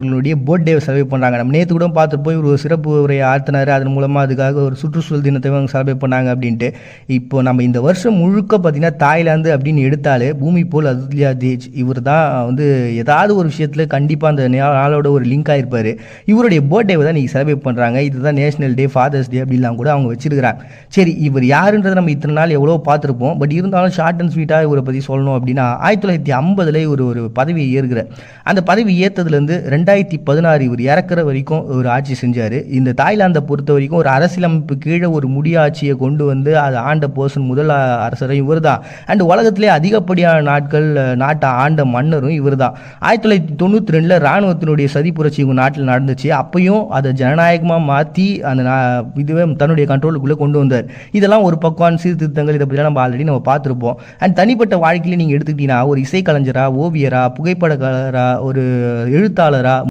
அவர்களுடைய போட் டேவை சர்வே பண்ணுறாங்க நம்ம நேற்று கூட பார்த்துப்போம் இவர் ஒரு சிறப்பு உரையை ஆற்றினார் அதன் மூலமாக அதுக்காக ஒரு சுற்றுச்சூழல் தினத்தை அவங்க சர்வே பண்ணாங்க அப்படின்ட்டு. இப்போ நம்ம இந்த வருஷம் முழுக்க பார்த்தீங்கன்னா தாய்லாந்து அப்படின்னு எடுத்தாலே பூமி போல் அதுல்யா தேஜ். இவர் தான் வந்து ஏதாவது ஒரு விஷயத்தில் கண்டிப்பாக அந்த நாளோட ஒரு லிங்க் ஆகிருப்பார் இவருடைய பர்த்டேவை தான் நீங்கள் சர்வே பண்ணுறாங்க இதுதான் நேஷனல் டே ஃபாதர்ஸ் டே அப்படிலாம் கூட அவங்க வச்சிருக்கிறாங்க. சரி இவர் யாருன்றதை நம்ம இத்தனை நாள் எவ்வளோ பார்த்துருப்போம். பட் இருந்தாலும் ஷார்ட் அண்ட் ஸ்வீட்டாக இவரை பற்றி சொல்லணும் அப்படின்னா ஆயிரத்தி தொள்ளாயிரத்தி ஐம்பதில் இவர் ஒரு பதவியை ஏற்கிறார். அந்த பதவி ஏற்றதுலேருந்து ரெண்டு ரெண்டாயிரத்தி பதினாறு இவர் இறக்குற வரைக்கும் ஒரு ஆட்சி செஞ்சார். இந்த தாய்லாந்தை பொறுத்த வரைக்கும் ஒரு அரசியலமைப்பு கீழே ஒரு முடியாட்சியை கொண்டு வந்து அது ஆண்ட போசன் முதல் அரசரையும் அரசரும் இவர் தான் அண்ட் உலகத்திலே அதிகப்படியான நாட்கள் நாட்டை ஆண்ட மன்னரும் இவர் தான் ஆயிரத்தி தொள்ளாயிரத்தி தொண்ணூற்றி ரெண்டில் இராணுவத்தினுடைய சதி புரட்சி இவங்க நாட்டில் நடந்துச்சு. அப்பையும் அதை ஜனநாயகமாக மாற்றி அந்த நா- இதுவே தன்னுடைய கண்ட்ரோலுக்குள்ளே கொண்டு வந்தார். இதெல்லாம் ஒரு பக்கம் சீர்திருத்தங்கள் இதை பற்றிலாம் நம்ம ஆல்ரெடி நம்ம பார்த்துருப்போம். அண்ட் தனிப்பட்ட வாழ்க்கையில் நீங்கள் எடுத்துக்கிட்டீங்கன்னா ஒரு இசைக்கலைஞராக ஓவியராக புகைப்படக்காரராக ஒரு எழுத்தாளராக